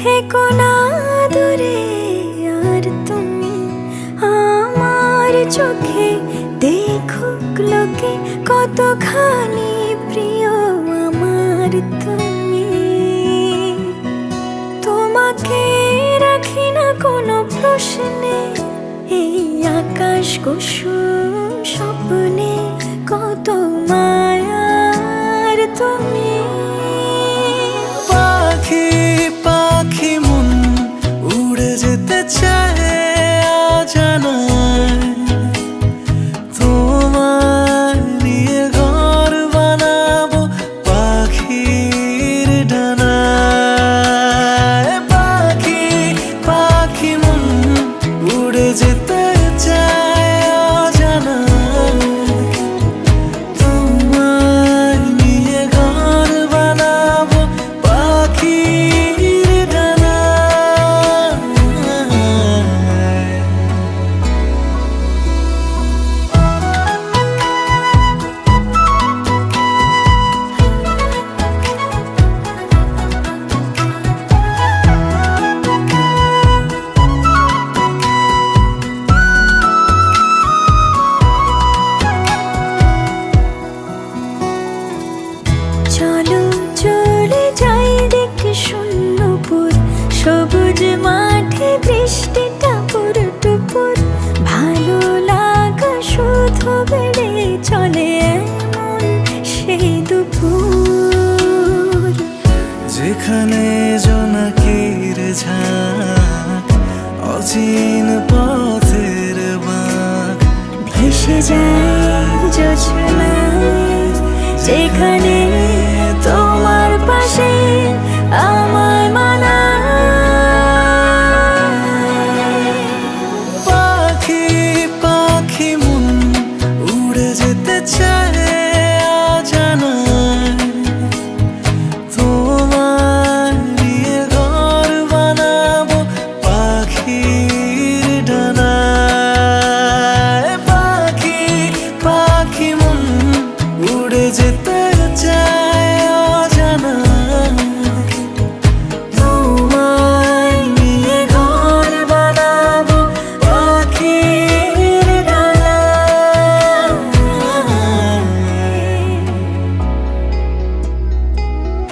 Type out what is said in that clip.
থেকো না দূরে, আর তুমি আমার চোখে দেখুক লোকে কতখানি প্রিয় আমার তুমি। তোমাকে রাখি না কোনো প্রশ্নে, এই আকাশ কুসুম স্বপ্নে সবুজ মাঠে বৃষ্টিটা পুর টুপুর, ভালো লাগা শুধু বেড়ে চলে এমন সেই দুপুর। যেখানে জোনাকির ঝাঁক, অচিন পথের বাঁক, ভেসে যায় যোজনায় যেখানে যেতে চাই